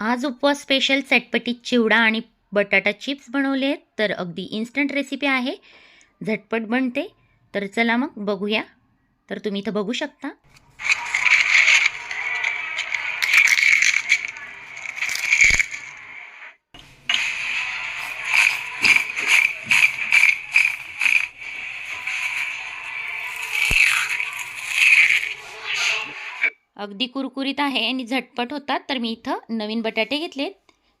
आज उपवास स्पेशल चटपटीत चिवडा आणि बटाटा चिप्स बनवले आहेत. तर अगदी इन्स्टंट रेसिपी आहे. झटपट बनते. तर चला मग बघूया. तर तुम्ही इथं बघू शकता. अगदी कुरकुरीत आहे आणि झटपट होतात. तर मी इथं नवीन बटाटे घेतलेत.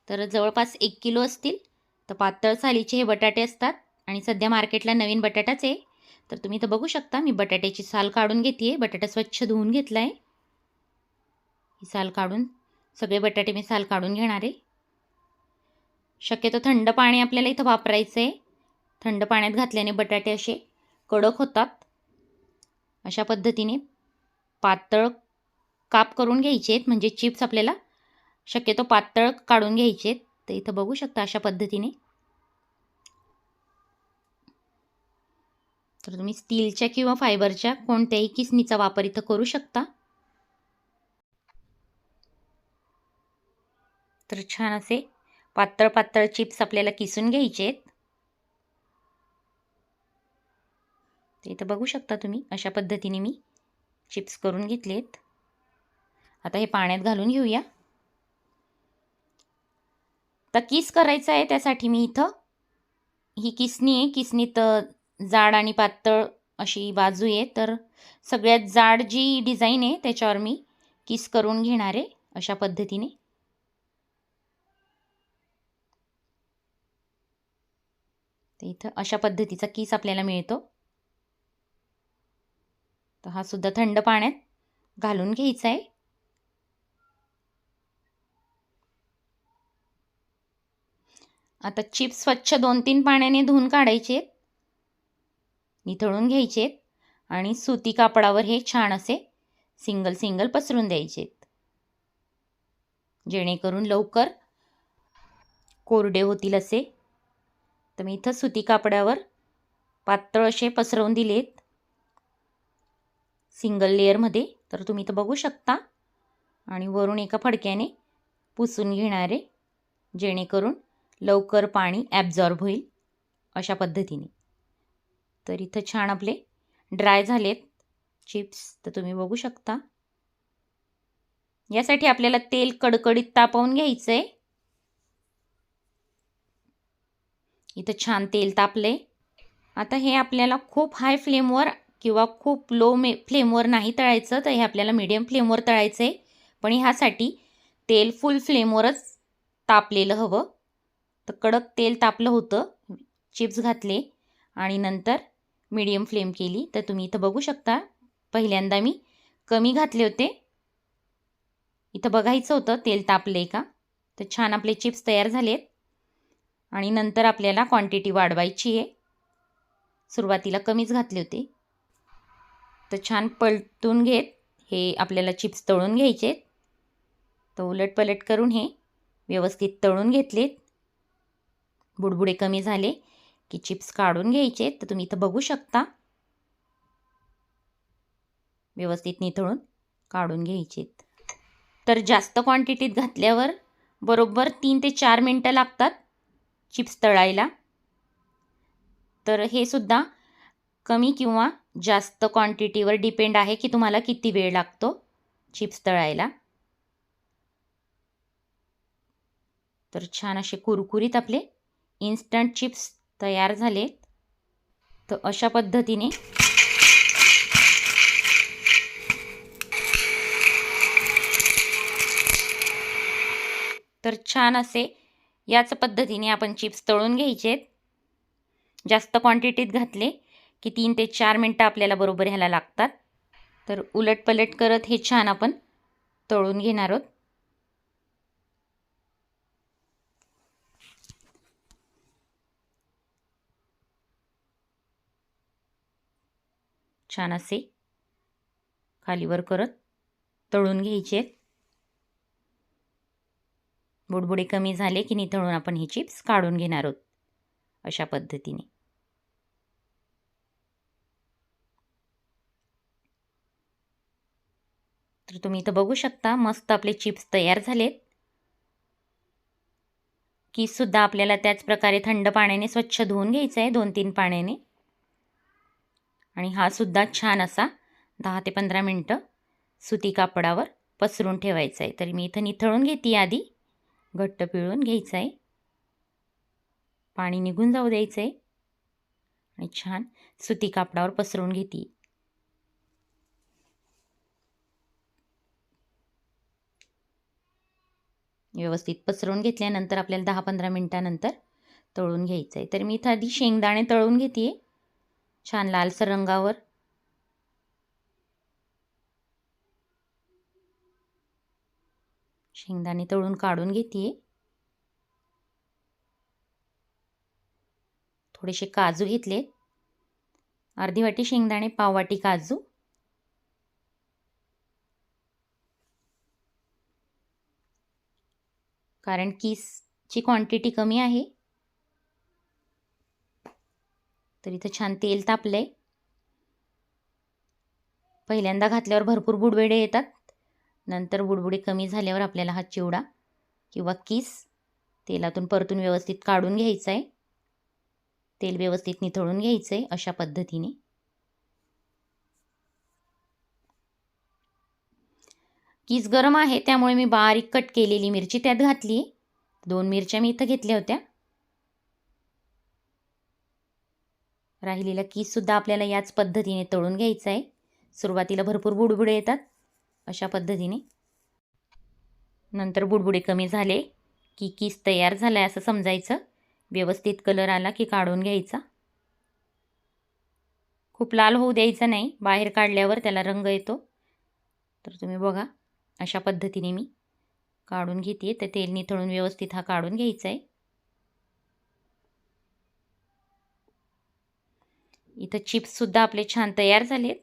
तर जवळपास एक किलो असतील. तर पातळ सालीचे हे बटाटे असतात. आणि सध्या मार्केटला नवीन बटाटाच आहे. तर तुम्ही इथं बघू शकता मी बटाट्याची साल काढून घेते बटाटा स्वच्छ धुवून घेतला आहे ही साल काढून सगळे बटाटे मी साल काढून घेणार आहे. शक्यतो थंड पाणी आपल्याला इथं वापरायचं आहे थंड पाण्यात घातल्याने बटाटे असे कडक होतात. अशा पद्धतीने पातळ काप करून घ्यायचे आहेत म्हणजे चिप्स आपल्याला शक्यतो पातळ काढून घ्यायचे आहेत तर इथं बघू शकता अशा पद्धतीने. तर तुम्ही स्टीलच्या किंवा फायबरच्या कोणत्याही किसनीचा वापर इथं करू शकता. तर छान असे पातळ पातळ चिप्स आपल्याला किसून घ्यायचे आहेत ते इथं बघू शकता तुम्ही अशा पद्धतीने मी चिप्स करून घेतलेत. आता हे पाण्यात घालून घेऊया. तर किस करायचं आहे त्यासाठी मी इथं. ही किसनी आहे किसनीत जाड आणि पातळ अशी बाजू आहे. तर सगळ्यात जाड जी डिझाईन आहे त्याच्यावर मी किस करून घेणार आहे अशा पद्धतीने. तर इथं अशा पद्धतीचा किस आपल्याला मिळतो. तर हा सुद्धा थंड पाण्यात घालून घ्यायचा आहे. आता चिप्स स्वच्छ दोन तीन पाण्याने धुवून काढायचे निथळून घ्यायचे आणि सुती कापडावर हे छान असे सिंगल सिंगल पसरून द्यायचे जेणेकरून लवकर कोरडे होतील असे. तर मी इथं सुती कापडावर पातळ असे पसरवून दिलेत. सिंगल लेअरमध्ये तर तुम्ही इथं बघू शकता. आणि वरून एका फडक्याने पुसून घेणारे जेणेकरून लवकर पाणी ॲब्झॉर्ब होईल अशा पद्धतीने. तर इथं छान आपले ड्राय झालेत चिप्स तर तुम्ही बघू शकता. यासाठी आपल्याला तेल कडकडीत तापवून घ्यायचं आहे इथं छान तेल तापले आता हे आपल्याला खूप हाय फ्लेमवर किंवा खूप लो मे फ्लेमवर नाही तळायचं तर हे आपल्याला मीडियम फ्लेमवर तळायचं आहे पण ह्यासाठी तेल फुल फ्लेमवरच तापलेलं हवं. तर कडक तेल तापलं होतं. चिप्स घातले आणि नंतर मीडियम फ्लेम केली. तर तुम्ही इथं बघू शकता. पहिल्यांदा मी कमी घातले होते. इथं बघायचं होतं तेल तापले का? तर छान आपले चिप्स तयार झालेत. आणि नंतर आपल्याला क्वांटिटी वाढवायची आहे. सुरुवातीला कमीच घातले होते. तर छान पलटून घेत हे आपल्याला चिप्स तळून घ्यायचे तर उलट पलट करून हे व्यवस्थित तळून घेतलेत. बुडबुडे कमी झाले की चिप्स काढून घ्यायचे तर तुम्ही इथं बघू शकता. व्यवस्थित निथळून काढून घ्यायचेत तर जास्त क्वांटिटीत घातल्यावर बरोबर तीन ते चार मिनटं लागतात चिप्स तळायला. तर हे सुद्धा कमी किंवा जास्त क्वांटिटीवर डिपेंड आहे की तुम्हाला किती वेळ लागतो चिप्स तळायला. तर छान असे कुरकुरीत आपले इन्स्टंट चिप्स तयार झालेत तर अशा पद्धतीने तर छान असे याच पद्धतीने आपण चिप्स तळून घ्यायचे जास्त क्वांटिटीत घातले की तीन ते चार मिनटं आपल्याला बरोबर ह्याला लागतात. तर उलट पलट करत हे छान आपण तळून घेणार आहोत. छान असे. खालीवर करत तळून घ्यायचे बुडबुडे कमी झाले की नाही तळून आपण हे चिप्स काढून घेणार आहोत. अशा पद्धतीने. तर तुम्ही इथं बघू शकता मस्त आपले चिप्स तयार झालेत. की सुद्धा आपल्याला त्याच प्रकारे थंड पाण्याने स्वच्छ धुवून घ्यायचं आहे दोन तीन पाण्याने. आणि हा सुद्धा छान असा दहा ते पंधरा मिनटं सुती कापडावर पसरून ठेवायचा आहे. तर मी इथं निथळून घेते आधी. घट्ट पिळून घ्यायचं आहे. पाणी निघून जाऊ द्यायचं आहे. आणि छान सुती कापडावर पसरून घेते. व्यवस्थित पसरवून घेतल्यानंतर आपल्याला दहा पंधरा मिनटानंतर तळून घ्यायचं आहे. तर मी इथं आधी शेंगदाणे तळून घेते. छान लालसर रंगावर शेंगदाणे तळून काढून घेते. थोडेसे काजू घेतले अर्धी वाटी शेंगदाणे पाव वाटी काजू. कारण कीसची क्वांटिटी कमी आहे तर इथं छान तेल तापलंय. पहिल्यांदा घातल्यावर भरपूर बुडबुडे येतात. नंतर बुडबुडे कमी झाल्यावर आपल्याला हा चिवडा किंवा किस तेलातून परतून व्यवस्थित काढून घ्यायचा आहे तेल व्यवस्थित निथळून घ्यायचं आहे अशा पद्धतीने. कीस गरम आहे त्यामुळे मी बारीक कट केलेली मिरची त्यात घातली दोन मिरच्या मी इथं घेतल्या होत्या. राहिलेला कीससुद्धा आपल्याला याच पद्धतीने तळून घ्यायचा आहे. सुरुवातीला भरपूर बुडबुडे येतात अशा पद्धतीने. नंतर बुडबुडे कमी झाले की कीस तयार झाला आहे असं समजायचं. व्यवस्थित कलर आला की काढून घ्यायचा. खूप लाल होऊ द्यायचा नाही. बाहेर काढल्यावर त्याला रंग येतो. तर तुम्ही बघा अशा पद्धतीने मी काढून घेते तर तेल निथळून व्यवस्थित हा काढून घ्यायचा आहे. इथं चिप्ससुद्धा आपले छान तयार झालेत.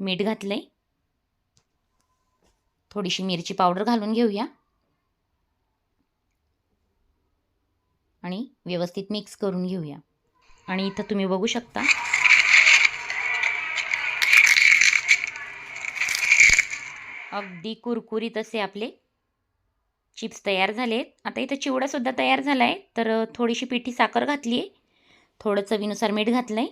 मीठ घातलं आहे थोडीशी मिरची पावडर घालून घेऊया. आणि व्यवस्थित मिक्स करून घेऊया. आणि इथं तुम्ही बघू शकता. अगदी कुरकुरीत असे आपले चिप्स तयार झालेत. आता इथं चिवडासुद्धा तयार झाला आहे तर थोडीशी पिठी साखर घातली आहे थोडं चवीनुसार मीठ घातलं आहे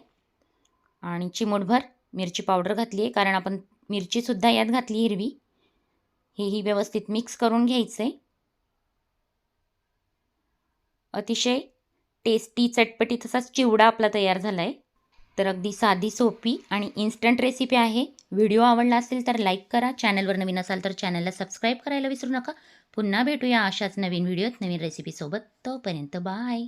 आणि चिमूटभर मिरची पावडर घातली आहे कारण आपण मिरचीसुद्धा यात घातली हिरवी. हेही व्यवस्थित मिक्स करून घ्यायचं आहे अतिशय टेस्टी चटपटी तसाच चिवडा आपला तयार झाला आहे तर अगदी साधी सोपी आणि इन्स्टंट रेसिपी आहे. व्हिडिओ आवडला असेल तर लाईक करा. चॅनलवर नवीन असाल तर चॅनलला सबस्क्राईब करायला विसरू नका. पुन्हा भेटूया अशाच नवीन व्हिडिओत नवीन रेसिपीसोबत तोपर्यंत बाय